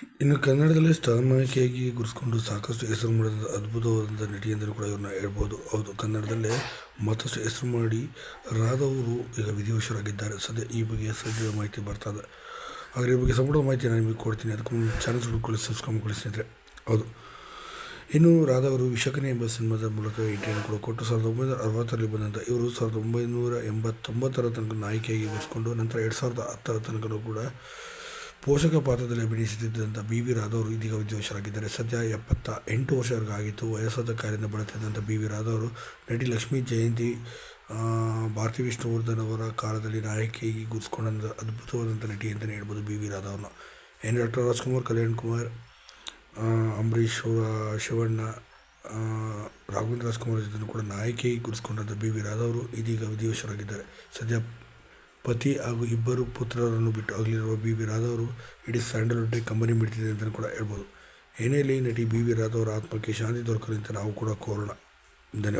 ಇನ್ನು ಕನ್ನಡದಲ್ಲಿ ಸ್ಟಾರ್ ನಾಯಕಿಯಾಗಿ ಗುರುಸ್ಕೊಂಡು ಸಾಕಷ್ಟು ಹೆಸರು ಮಾಡಿದ ಅದ್ಭುತವಾದಂಥ ನಟಿ ಎಂದರೂ ಕೂಡ ಇವ್ರನ್ನ ಹೇಳ್ಬೋದು. ಹೌದು, ಕನ್ನಡದಲ್ಲೇ ಮತ್ತಷ್ಟು ಹೆಸರು ಮಾಡಿ ರಾಧವರು ಈಗ ವಿಧಿವಶರಾಗಿದ್ದಾರೆ. ಸದ್ಯ ಈ ಬಗ್ಗೆ ಸದ್ಯದ ಮಾಹಿತಿ ಬರ್ತಾ ಇದೆ. ಆದರೆ ಈ ಬಗ್ಗೆ ಸಂಪೂರ್ಣ ಮಾಹಿತಿ ನಾನು ನಿಮಗೆ ಕೊಡ್ತೀನಿ. ಅದಕ್ಕೆ ಮುಂದೆ ಚಾನಲ್ ಹುಡುಕೊಳ್ಳಿ ಸಬ್ಸ್ಕ್ರೈಬ್ ಸ್ನೇಹಿತರೆ. ಹೌದು. ಇನ್ನು ರಾಧವರು ವಿಶಕನೆ ಎಂಬ ಸಿನಿಮಾದ ಮೂಲಕ ಎಂಟ್ರಿಯನ್ನು ಕೂಡ ಕೊಟ್ಟು ಸಾವಿರದ ಒಂಬೈನೂರ ಅರವತ್ತರಲ್ಲಿ ಬಂದಂಥ ಇವರು ಸಾವಿರದ ಒಂಬೈನೂರ ಎಂಬತ್ತೊಂಬತ್ತರ ತನಕ ನಾಯಕಿಯಾಗಿ ಬರೆಸ್ಕೊಂಡು ನಂತರ ಎರಡು ಸಾವಿರದ ಹತ್ತರ ತನಕನೂ ಕೂಡ ಪೋಷಕ ಪಾತ್ರದಲ್ಲಿ ಅಭಿನಯಿಸುತ್ತಿದ್ದಂಥ ಬಿ ವಿ ರಾಧವರು ಇದೀಗ ವಿದ್ವಾಂಸರಾಗಿದ್ದಾರೆ ಸದ್ಯ ಎಪ್ಪತ್ತ ಎಂಟು ವರ್ಷವರೆಗಾಗಿತ್ತು ವಯಸ್ಸಾದ ಕಾರ್ಯದಿಂದ ಬಳಲ್ತಿದ್ದಂಥ ಬಿ ವಿ ರಾಧವರು ನಟಿ ಲಕ್ಷ್ಮೀ ಜಯಂತಿ ಭಾರತಿ ವಿಷ್ಣುವರ್ಧನ್ ಅವರ ಕಾಲದಲ್ಲಿ ನಾಯಕಿಯಾಗಿ ಗುರುಸ್ಕೊಂಡಂಥ ಅದ್ಭುತವಾದಂಥ ನಟಿ ಅಂತಲೇ ಹೇಳ್ಬೋದು ಬಿ ವಿ ರಾಧವ್ರನ್ನ ಏನು ಡಾಕ್ಟರ್ ರಾಜ್ಕುಮಾರ್, ಕಲ್ಯಾಣ್ ಕುಮಾರ್ ಅಂಬರೀಶ್ ಶಿವಣ್ಣ ರಾಘವೇಂದ್ರ ರಾಜ್ಕುಮಾರ್ ಜೊತೆ ಕೂಡ ನಾಯಕಿಯಾಗಿ ಗುರುಸ್ಕೊಂಡಂಥ ಬಿ ವಿ ರಾಧವರು ಇದೀಗ ವಿಧಿವಶರಾಗಿದ್ದಾರೆ ಸದ್ಯ ಪತಿ ಹಾಗೂ ಇಬ್ಬರು ಪುತ್ರರನ್ನು ಬಿಟ್ಟು ಆಗಲಿರುವ ಬಿ ವಿ ರಾಧವರು ಇಡೀ ಸ್ಯಾಂಡಲ್ವುಡ್ಗೆ ಕಂಬನಿ ಬಿಡ್ತಿದೆ ಅಂತಲೂ ಕೂಡ ಹೇಳ್ಬೋದು. ಏನೇ ಇಲ್ಲಿ ನಟಿ ಬಿ ವಿ ರಾಧವರ ಆತ್ಮಕ್ಕೆ ಶಾಂತಿ ದೊರಕಲಿ ಅಂತ ನಾವು ಕೂಡ ಕೋರೋಣ. ಧನ್ಯವಾದ.